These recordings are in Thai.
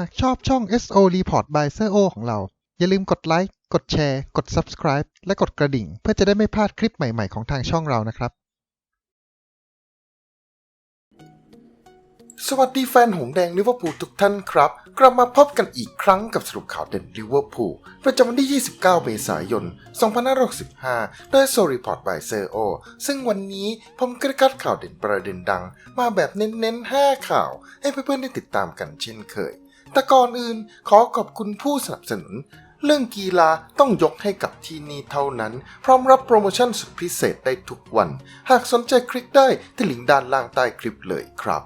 หากชอบช่อง SO Report by s e o ของเรา อย่าลืมกดไลค์ กดแชร์ กด Subscribe และกดกระดิ่ง เพื่อจะได้ไม่พลาดคลิปใหม่ ๆ ของทางช่องเรานะครับ สวัสดีแฟนหงแดงลิเวอร์พูลทุกท่านครับ กลับมาพบกันอีกครั้งกับสรุปข่าวเด่นลิเวอร์พูลประจำวันที่ 29 เมษายน 2565 โดยโซรีพอร์ตบายเซอร์โอซึ่งวันนี้ผมก็ได้คัดข่าวเด่นประเด็นดัง มาแบบเน้นๆ 5 ข่าว ให้เพื่อนๆได้ติดตามกันเช่นเคย แต่ก่อนอื่นขอขอบคุณผู้สนับสนุน เรื่องกีฬาต้องยกให้กับที่นี่เท่านั้น พร้อมรับโปรโมชั่นสุดพิเศษได้ทุกวัน หากสนใจคลิกได้ที่ลิงก์ด้านล่างใต้คลิปเลยครับ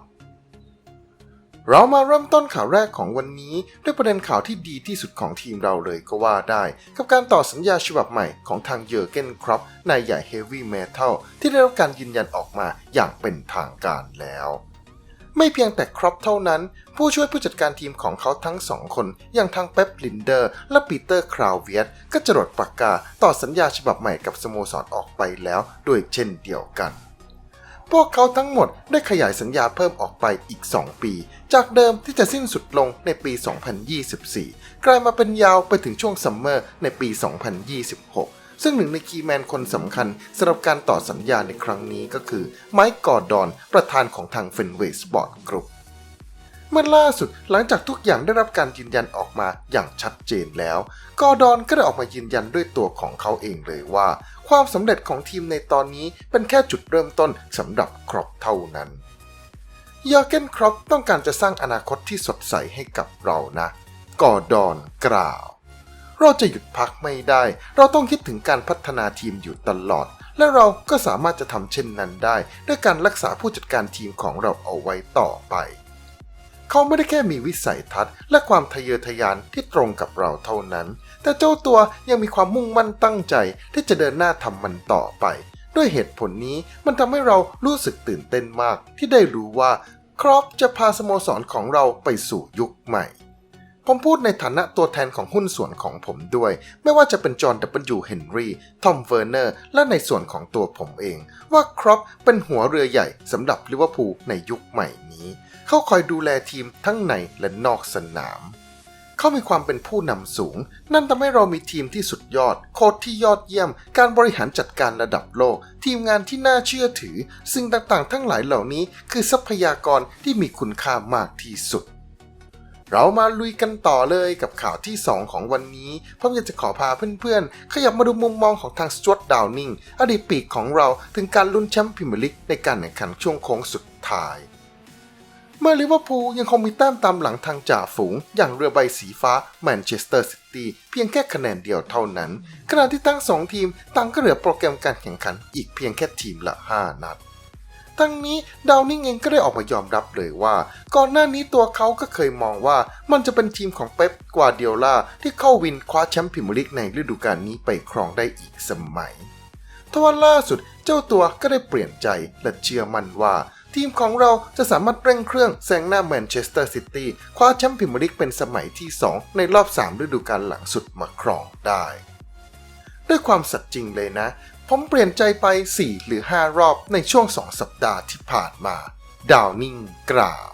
เรามาเริ่มต้นข่าวแรกของวันนี้ ด้วยประเด็นข่าวที่ดีที่สุดของทีมเราเลยก็ว่าได้ กับการต่อสัญญาฉบับใหม่ของทางเยอร์เกนครอปนายใหญ่เฮฟวี่เมทัลที่ได้รับการยืนยันออกมาอย่างเป็นทางการแล้ว ไม่เพียงแต่ครอปเท่านั้น ผู้ช่วยผู้จัดการทีมของเขาทั้งสองคน อย่างทางเป๊ปลินเดอร์ และปีเตอร์คราวเวียตก็จรดปากกาต่อสัญญาฉบับใหม่กับสโมสรออกไปแล้วด้วยเช่นเดียวกันพวกเขาทั้งหมดได้ขยายสัญญาเพิ่มออกไปอีก 2 ปี จากเดิมที่จะสิ้นสุดลงในปี 2024 กลายมาเป็นยาวไปถึงช่วงซัมเมอร์ในปี 2026 ซึ่งหนึ่งในคีย์แมนคนสำคัญสำหรับการต่อสัญญาในครั้งนี้ก็คือไมค์กอร์ดอน ประธานของทางเฟนเวย์สปอร์ตกรุ๊ปเมื่อล่าสุดหลังจากทุกอย่างได้รับการยืนยันออกมาอย่างชัดเจนแล้ว กอร์ดอนก็ได้ออกมายืนยันด้วยตัวของเขาเองเลยว่า ความสำเร็จของทีมในตอนนี้เป็นแค่จุดเริ่มต้นสำหรับครอปเท่านั้นยอร์เกนครอปต้องการจะสร้างอนาคตที่สดใสให้กับเรานะ กอร์ดอนกล่าว เราจะหยุดพักไม่ได้ เราต้องคิดถึงการพัฒนาทีมอยู่ตลอด และเราก็สามารถจะทำเช่นนั้นได้ ด้วยการรักษาผู้จัดการทีมของเราเอาไว้ต่อไป เขาไม่ได้แค่มีวิสัยทัศน์ และความทะเยอทะยานที่ตรงกับเราเท่านั้น แต่เจ้าตัวยังมีความมุ่งมั่นตั้งใจที่จะเดินหน้าทำมันต่อไป ด้วยเหตุผลนี้มันทำให้เรารู้สึกตื่นเต้นมากที่ได้รู้ว่าครอปจะพาสโมสรของเราไปสู่ยุคใหม่ ผมพูดในฐานะตัวแทนของหุ้นส่วนของผมด้วย ไม่ว่าจะเป็นจอห์นดับเบิลยูเฮนรี่ทอมเวอร์เนอร์และในส่วนของตัวผมเอง ว่าครอปเป็นหัวเรือใหญ่สำหรับลิเวอร์พูลในยุคใหม่นี้ เขาคอยดูแลทีมทั้งในและนอกสนาม เขามีความเป็นผู้นำสูง นั่นทำให้เรามีทีมที่สุดยอด โค้ชที่ยอดเยี่ยม การบริหารจัดการระดับโลก ทีมงานที่น่าเชื่อถือ สิ่งต่างๆ ทั้งหลายเหล่านี้ คือทรัพยากรที่มีคุณค่ามากที่สุด เรามาลุยกันต่อเลยกับข่าวที่ 2 ของวันนี้ผมอยากจะขอพาเพื่อนๆ ขยับมาดูมุมมองของทางสจวตดาวนิงอดีตปีกของเราถึงการลุ้นแชมป์พรีเมียร์ลีกในการแข่งขันช่วงโค้งสุดท้ายเมื่อลิเวอร์พูลยังคงมีแต้มตามหลังทางจ่าฝูง อย่างเรือใบสีฟ้าแมนเชสเตอร์ซิตี้เพียงแค่คะแนนเดียวเท่านั้น ขณะที่ทั้งสองทีมต่างก็เหลือโปรแกรมการแข่งขันอีกเพียงแค่ทีมละ 5 นัด ทั้งนี้ดาวนิ่งเองก็ได้ออกมายอมรับเลยว่า ก่อนหน้านี้ตัวเขาก็เคยมองว่ามันจะเป็นทีมของเป๊ปกวาเดียล่าที่เข้าวินคว้าแชมป์พรีเมียร์ลีกในฤดูกาลนี้ไปครองได้อีกสมัยทว่าล่าสุดเจ้าตัวก็ได้เปลี่ยนใจและเชื่อมั่นว่า ทีมของเราจะสามารถเร่งเครื่องแซงหน้าแมนเชสเตอร์ซิตี้คว้าแชมป์พรีเมียร์ลีกเป็นสมัยที่ 2 ในรอบ 3 ฤดูกาลหลังสุดมาครองได้ ด้วยความสัตย์จริงเลยนะ ผมเปลี่ยนใจไป 4 หรือ 5 รอบในช่วง 2 สัปดาห์ที่ผ่านมาดาวนิงกล่าว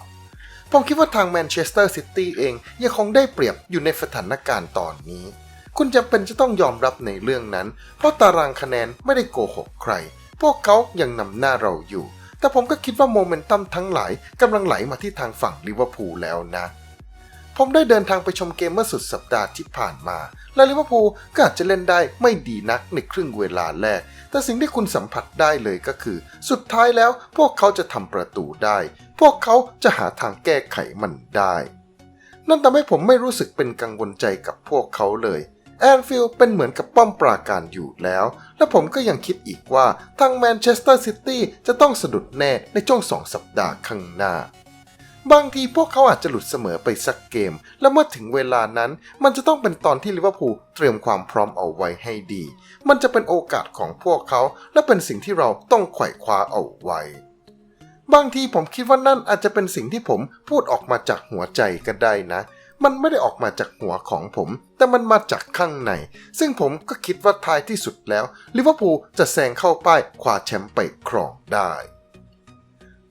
ผมคิดว่าทางแมนเชสเตอร์ซิตี้เองยังคงได้เปรียบอยู่ในสถานการณ์ตอนนี้ คุณจำเป็นจะต้องยอมรับในเรื่องนั้น เพราะตารางคะแนนไม่ได้โกหกใคร พวกเขายังนำหน้าเราอยู่ แต่ผมก็คิดว่าโมเมนตัมทั้งหลายกำลังไหลมาที่ทางฝั่งลิเวอร์พูลแล้วนะ ผมได้เดินทางไปชมเกมเมื่อสุดสัปดาห์ที่ผ่านมา และลิเวอร์พูลก็อาจจะเล่นได้ไม่ดีนักในครึ่งเวลาแรก แต่สิ่งที่คุณสัมผัสได้เลยก็คือ สุดท้ายแล้วพวกเขาจะทำประตูได้ พวกเขาจะหาทางแก้ไขมันได้ นั่นทำให้ผมไม่รู้สึกเป็นกังวลใจกับพวกเขาเลยแอนฟิลด์เป็นเหมือนกับป้อมปราการอยู่แล้ว และผมก็ยังคิดอีกว่าทางแมนเชสเตอร์ซิตี้จะต้องสะดุดแน่ในช่วงสองสัปดาห์ข้างหน้า บางทีพวกเขาอาจจะหลุดเสมอไปสักเกม และเมื่อถึงเวลานั้น มันจะต้องเป็นตอนที่ลิเวอร์พูลเตรียมความพร้อมเอาไว้ให้ดี มันจะเป็นโอกาสของพวกเขา และเป็นสิ่งที่เราต้องไขว่คว้าเอาไว้ บางทีผมคิดว่านั่นอาจจะเป็นสิ่งที่ผมพูดออกมาจากหัวใจก็ได้นะมันไม่ได้ออกมาจากหัวของผม แต่มันมาจากข้างใน ซึ่งผมก็คิดว่าท้ายที่สุดแล้วลิเวอร์พูลจะแซงเข้าป้ายคว้าแชมป์ไปครองได้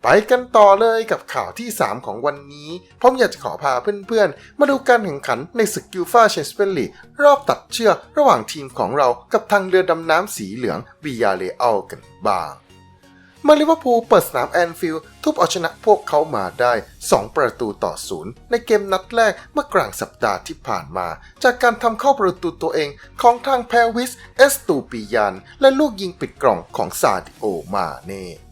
ไปกันต่อเลยกับข่าวที่ 3 ของวันนี้ ผมอยากจะขอพาเพื่อนๆ มาดูการแข่งขันในศึกยูฟาแชมเปี้ยนลีกรอบตัดเชือกระหว่างทีมของเรากับทางเรือดำน้ำสีเหลืองบียาเลอัลกันบ้างมาลิเวอร์พูลเปิดสนามแอนฟิลด์ทุบเอาชนะพวกเขามาได้ 2 ประตูต่อศูนย์ในเกมนัดแรกเมื่อกลางสัปดาห์ที่ผ่านมา จากการทำเข้าประตูตัวเองของทางแพรวิส เอสตูปิยานและลูกยิงปิดกล่องของซาดิโอมาเน่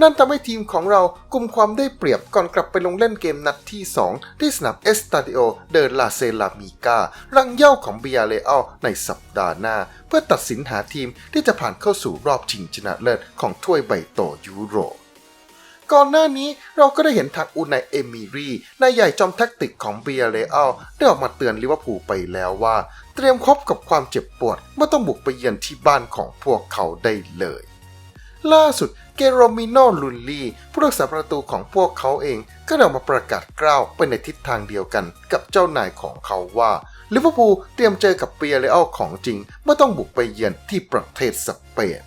นั่นทำให้ทีมของเรากลุ่มความได้เปรียบก่อนกลับไปลงเล่นเกมนัดที่ 2 ที่สนามเอสตาดิโอเดอลาเซลามิการังเย่าของเบียเลอัลในสัปดาห์หน้า เพื่อตัดสินหาทีมที่จะผ่านเข้าสู่รอบชิงชนะเลิศของถ้วยใบโตยุโรปก่อนหน้านี้เราก็ได้เห็นทางอูนายเอมิรีนายใหญ่จอมแท็กติกของเบียเลอัลได้ออกมาเตือนลิเวอร์พูลไปแล้วว่า เตรียมคบกับความเจ็บปวดเมื่อต้องบุกไปเยือนที่บ้านของพวกเขาได้เลย ล่าสุดเกโรมิโนลุนลีผู้รักษาประตูของพวกเขาเองก็ได้ออกมาประกาศกล้าวไปในทิศทางเดียวกันกับเจ้านายของเขาว่าลิเวอร์พูลเตรียมเจอกับเปียเลอัลของจริงเมื่อต้องบุกไปเยือนที่ประเทศสเปน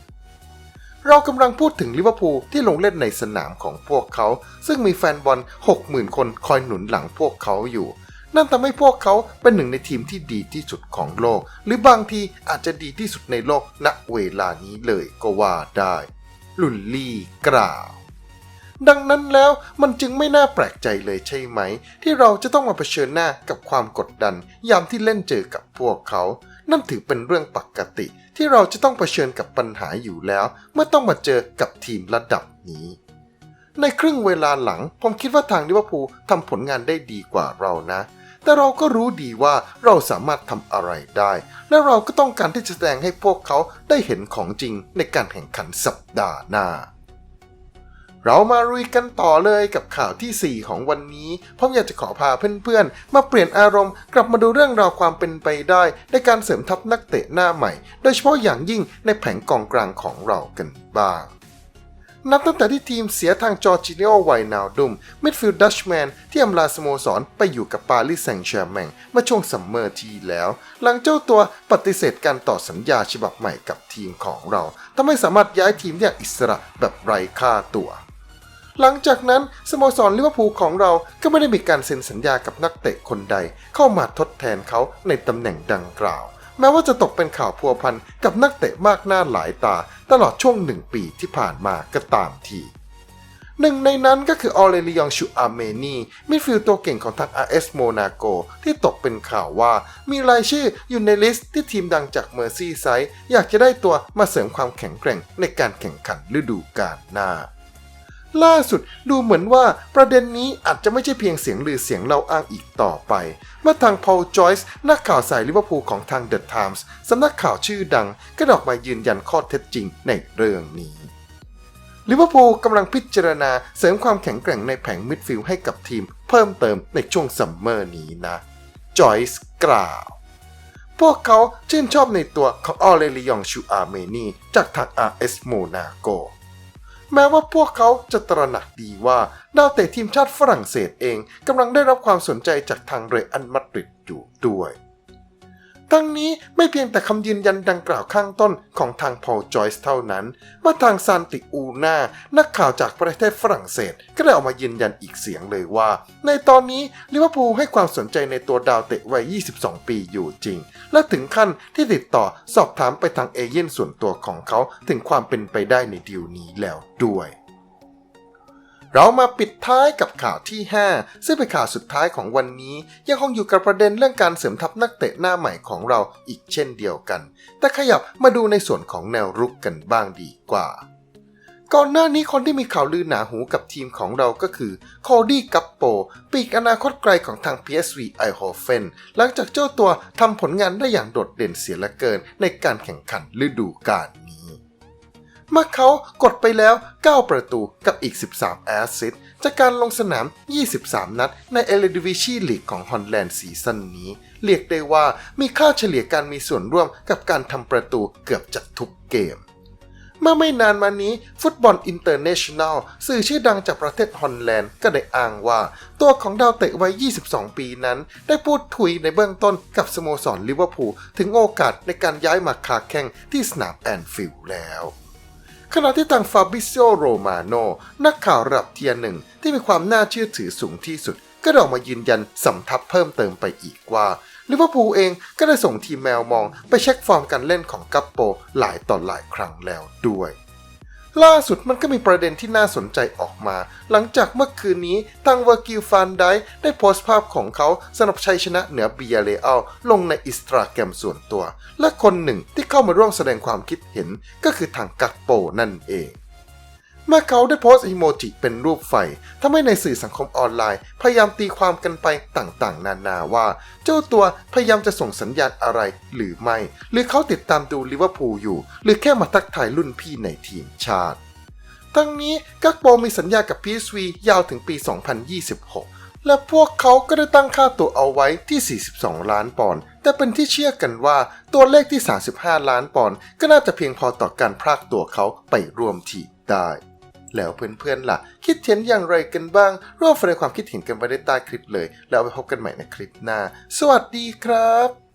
เรากำลังพูดถึงลิเวอร์พูลที่ลงเล่นในสนามของพวกเขา ซึ่งมีแฟนบอล 60,000 คนคอยหนุนหลังพวกเขาอยู่ นั่นทำให้พวกเขาเป็นหนึ่งในทีมที่ดีที่สุดของโลก หรือบางทีอาจจะดีที่สุดในโลกณเวลานี้เลยก็ว่าได้ ลุนลี่กล่าว ดังนั้นแล้วมันจึงไม่น่าแปลกใจเลยใช่ไหม ที่เราจะต้องมาเผชิญหน้ากับความกดดัน ยามที่เล่นเจอกับพวกเขา นั่นถือเป็นเรื่องปกติ ที่เราจะต้องเผชิญกับปัญหาอยู่แล้ว เมื่อต้องมาเจอกับทีมระดับนี้ในครึ่งเวลาหลัง ผมคิดว่าทางลิเวอร์พูลทำผลงานได้ดีกว่าเรานะ แต่เราก็รู้ดีว่าเราสามารถทำอะไรได้ และเราก็ต้องการที่จะแสดงให้พวกเขาได้เห็นของจริงในการแข่งขันสัปดาห์หน้า เรามาลุยกันต่อเลยกับข่าวทีสี่ 4 ของวันนี้ผมอยากจะขอพาเพื่อนๆ มาเปลี่ยนอารมณ์กลับมาดูเรื่องราวความเป็นไปได้ ในการเสริมทัพนักเตะหน้าใหม่ โดยเฉพาะอย่างยิ่งในแผงกองกลางของเรากันบ้าง นับตั้งแต่ที่ทีมเสียทางจอร์จิเนโอไวนาลดุมมิดฟิลด์ดัชแมนที่อำลาสโมสรไปอยู่กับปารีสแซงต์แชร์แมงเมื่อช่วงซัมเมอร์ที่แล้ว หลังเจ้าตัวปฏิเสธการต่อสัญญาฉบับใหม่กับทีมของเราทำให้สามารถย้ายทีมอย่างอิสระแบบไร้ค่าตัวหลังจากนั้นสโมสรลิเวอร์พูลของเราก็ไม่ได้มีการเซ็นสัญญากับนักเตะคนใดเข้ามาทดแทนเขาในตำแหน่งดังกล่าว แม้ว่าจะตกเป็นข่าวพัวพันกับนักเตะมากหน้าหลายตา ตลอดช่วงหนึ่งปีที่ผ่านมาก็ตามทีหนึ่งในนั้นก็คือออเรลิยองชูอาเมนีมิดฟิลด์ตัวเก่งของทาง RS โมนาโกที่ตกเป็นข่าวว่ามีรายชื่ออยู่ในลิสต์ที่ทีมดังจากเมอร์ซี่ไซด์อยากจะได้ตัวมาเสริมความแข็งแกร่งในการแข่งขันฤดูกาลหน้า ล่าสุดดูเหมือนว่าประเด็นนี้อาจจะไม่ใช่เพียงเสียงลือเสียงเล่าอ้างอีกต่อไป เมื่อทางพอลจอยส์นักข่าวสายลิเวอร์พูลของทาง The Times สำนักข่าวชื่อดังก็ออกมายืนยันข้อเท็จจริงในเรื่องนี้ลิเวอร์พูลกำลังพิจารณาเสริมความแข็งแกร่งในแผงมิดฟิลด์ให้กับทีม เพิ่มเติมในช่วงซัมเมอร์นี้นะจอยส์กล่าว พวกเขาชื่นชอบในตัวของออเรลิยองชูอาเมนีจากทาง RS โมนาโก แม้ว่าพวกเขาจะตระหนักดีว่าดาวเตะทีมชาติฝรั่งเศสเองกำลังได้รับความสนใจจากทางเรอัลมาดริดอยู่ด้วย ทั้งนี้ไม่เพียงแต่คำยืนยันดังกล่าวข้างต้นของทางพอลจอยส์เท่านั้นเมื่อทางซานติอูนานักข่าวจากประเทศฝรั่งเศส ก็ได้ออกมายืนยันอีกเสียงเลยว่า ในตอนนี้ลิเวอร์พูลให้ความสนใจในตัวดาวเตะวัย 22 ปีอยู่จริง และถึงขั้นที่ติดต่อสอบถามไปทางเอเย่นส่วนตัวของเขาถึงความเป็นไปได้ในดีลนี้แล้วด้วย เรามาปิดท้ายกับข่าวที่ 5 ซึ่งเป็นข่าวสุดท้ายของวันนี้ ยังคงอยู่กับประเด็นเรื่องการเสริมทัพนักเตะหน้าใหม่ของเราอีกเช่นเดียวกัน แต่ขยับมาดูในส่วนของแนวรุกกันบ้างดีกว่า ก่อนหน้านี้คนที่มีข่าวลือหนาหูกับทีมของเราก็คือโคดี้กัปโป ปีกอนาคตไกลของทาง PSV ไอโฮเฟนหลังจากเจ้าตัวทำผลงานได้อย่างโดดเด่นเสียเหลือเกินในการแข่งขันฤดูกาล เมื่อเขากดไปแล้ว 9 ประตูกับอีก 13 แอสซิสต์จากการลงสนาม 23 นัดในเอเลดิวิชีลีกของฮอลแลนด์ซีซั่นนี้ เรียกได้ว่ามีค่าเฉลี่ยการมีส่วนร่วมกับการทำประตูเกือบจะทุกเกมเมื่อไม่นานมานี้ฟุตบอลอินเตอร์เนชั่นแนลสื่อชื่อดังจากประเทศฮอลแลนด์ก็ได้อ้างว่า ตัวของดาวเตะวัย 22 ปีนั้น ได้พูดคุยในเบื้องต้นกับสโมสรลิเวอร์พูลถึงโอกาสในการย้ายมาคาแข่งที่สนามแอนฟิลด์แล้ว ขณะที่ทางฟาบิ i o โรมาโนนักข่าวระดับเทียร์หนึ่งที่มีความน่าเชื่อถือสูงที่สุด ก็ได้ออกมายืนยันสำทับเพิ่มเติมไปอีกว่าลิเวอร์พูลเองก็ได้ส่งทีมแมวมองไปเช็คฟอร์มการเล่นของกัปโปหลายต่อหลายครั้งแล้วด้วย ล่าสุดมันก็มีประเด็นที่น่าสนใจออกมา หลังจากเมื่อคืนนี้ทางเวอร์กิลฟานไดได้โพสต์ภาพของเขาสำหรับชัยชนะเหนือเบียเรอัลลงในอิสตราแกรมส่วนตัว และคนหนึ่งที่เข้ามาร่วมแสดงความคิดเห็นก็คือทางกักโปนั่นเอง เมื่อเขาได้โพสต์อีโมจิเป็นรูปไฟทำให้ในสื่อสังคมออนไลน์ พยายามตีความกันไปต่างๆ นานาว่า เจ้าตัวพยายามจะส่งสัญญาณอะไรหรือไม่ หรือเขาติดตามดูลิเวอร์พูลอยู่ หรือแค่มาทักทายรุ่นพี่ในทีมชาติ ทั้งนี้กักโปมีสัญญากับ PSV ยาวถึงปี 2026 และพวกเขาก็ได้ตั้งค่าตัวเอาไว้ที่ 42 ล้านปอนด์แต่เป็นที่เชื่อกันว่าตัวเลขที่ 35 ล้านปอนด์ก็น่าจะเพียงพอต่อการพรากตัวเขาไปรวมทีได้ แล้วเพื่อนๆล่ะ คิดเห็นอย่างไรกันบ้างร่วมแสดงความคิดเห็นกันไว้ได้ใต้คลิปเลย แล้วไปพบกันใหม่ในคลิปหน้า สวัสดีครับ